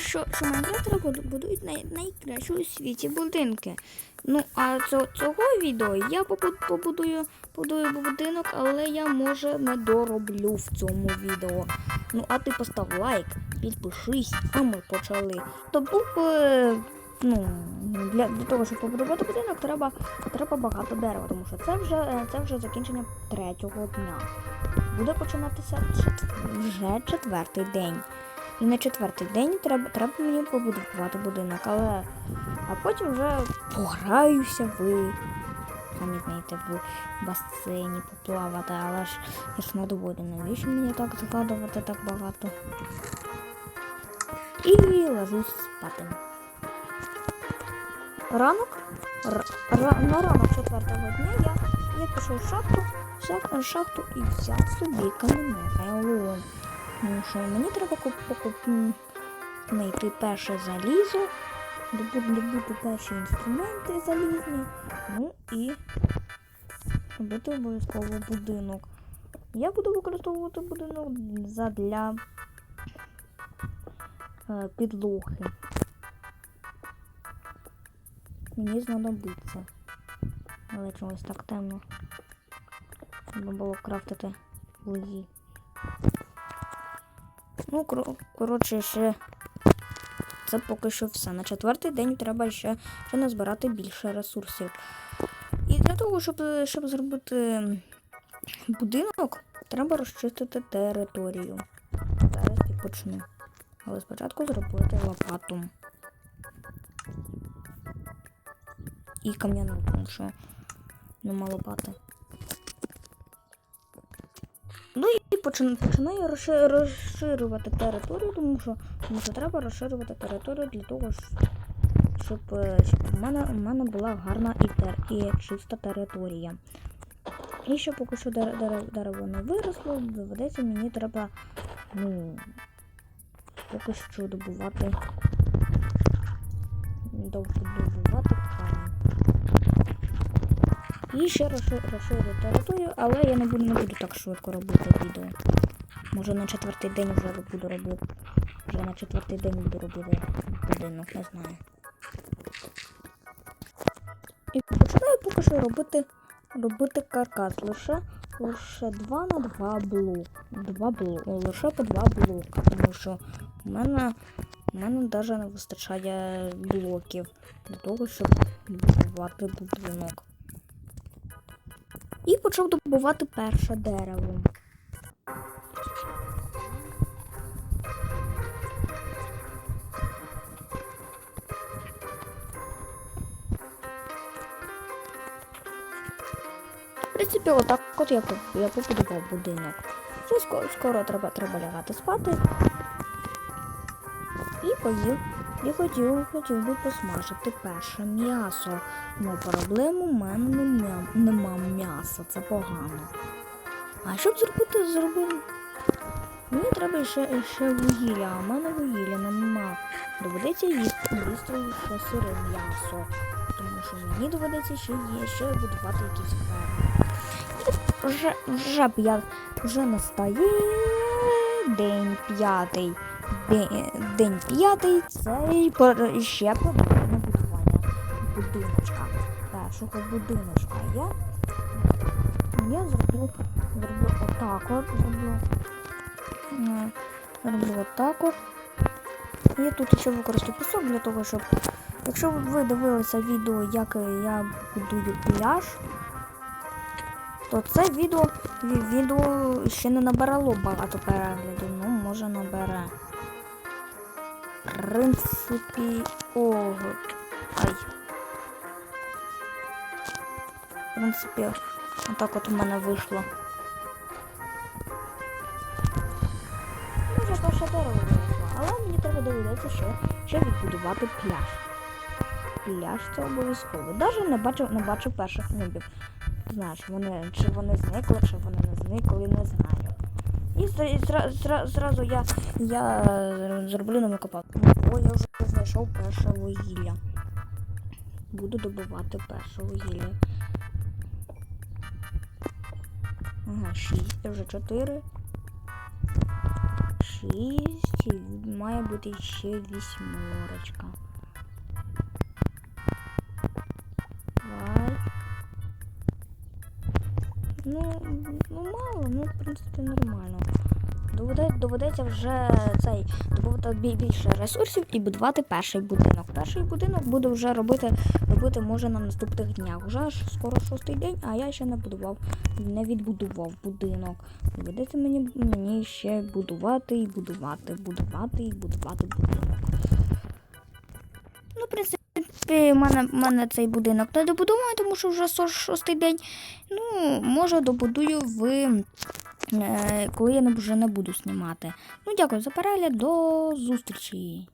що, що майнкрафтери буду- будують най, найкращі у світі будинки. Ну, а цього, цього відео я побу- побудую, побудую будинок, але я може не дороблю в цьому відео. Ну, а ти постав лайк, підпишись, а ми почали. То був е, ну, для, для того, щоб побудувати будинок, треба, треба багато дерева, тому що це вже, е, це вже закінчення третього дня. Буде починатися вже четвертий день. І на четвертий день треба, треба мені побудувати будинок, але а потім вже пограюся ви. Самі знаєте, в басейні поплавати, але ж я ж не доводу, навіщо мені так згадувати так багато. І ложусь спати. Ранок, р- ра- на ранок четвертого дня я, я пішов в шахту, взяв шахту і взяв собі камінерео. Ну що, мені треба знайти перше залізо, добути, перші інструменти залізні, ну і робити обов'язково будинок. Я буду використовувати будинок задля е, підлоги. Мені знадобиться. Але чомусь так темно. Треба було крафтити вузі. Ну, кор- коротше, ще це поки що все. На четвертий день треба ще, ще назбирати більше ресурсів. І для того, щоб, щоб зробити будинок, треба розчистити територію. Зараз я почну. Але спочатку зробити лопату. І кам'яну, тому що нема лопати. Ну і починаю розширювати територію, тому що, тому що треба розширювати територію для того, щоб, е, щоб в мене, в мене була гарна і, тер, і чиста територія. І ще поки що дер- дер- дерево не виросло, доведеться мені треба ну, поки що добувати добувати. І ще розши- розширю територію, але я не буду, не буду так швидко робити відео. Може на четвертий день вже буду робити. Вже на четвертий день буду робити будинок, не знаю. І починаю поки що робити, робити каркас. Лише, лише 2 на 2 блок. 2 блок. Лише по 2 блока. Тому що в мене, в мене навіть не вистачає блоків для того, щоб будувати будинок. І почав добувати перше дерево. В принципі, отак от я, я побудував будинок. Вже скоро, скоро треба, треба лягати спати. І поїв. І хотів, хотів би посмажити перше м'ясо. Ну, проблем у мене нема, нема м'яса, це погано. А щоб зробити, зробити. Мені треба ще, ще вугілля, а в мене вугілля нема. Доведеться їсти ще сире м'ясо. Тому що мені доведеться ще є, ще будувати якісь ферми. Вже, вже, вже настає день п'ятий. День, п'ятий це ще продовження будування будиночка. Першого будиночка. Я, я зроблю, зроблю отак от, зроблю, зроблю отак от. Я тут ще використаю пісок для того, щоб. Якщо ви дивилися відео, як я будую пляж, то це відео, відео ще не набирало багато переглядів, ну може набере. Принципі, ого. Ай. В принципі, отак от у мене вийшло. Може перше дерево виросло, але мені треба доведеться ще, ще відбудувати пляж. Пляж це обов'язково. Навіть не бачив, не бачив перших нубів. Знаєш, вони, чи вони зникли, чи вони не зникли, не знаю. І зра- зра- зра- зразу я, я зроблю на копалку. О, я вже знайшов перше вугілля. Буду добувати перше вугілля. Ага, шість, це вже чотири. Шість. і має бути ще вісьмерочка. Ну, ну мало, ну, в принципі, нормально. Доведе, доведеться вже цей добувати більше ресурсів і будувати перший будинок. Перший будинок буду вже робити, робити може на наступних днях. Вже ж скоро шостий день, а я ще не будував, не відбудував будинок. Доведеться мені, мені ще будувати і будувати, будувати і будувати будинок. Ну, в принципі, в мене, мене цей будинок не добудований, тому що вже шостий день. Ну, може, добудую в коли я вже не буду знімати. Ну, дякую за перегляд, до зустрічі.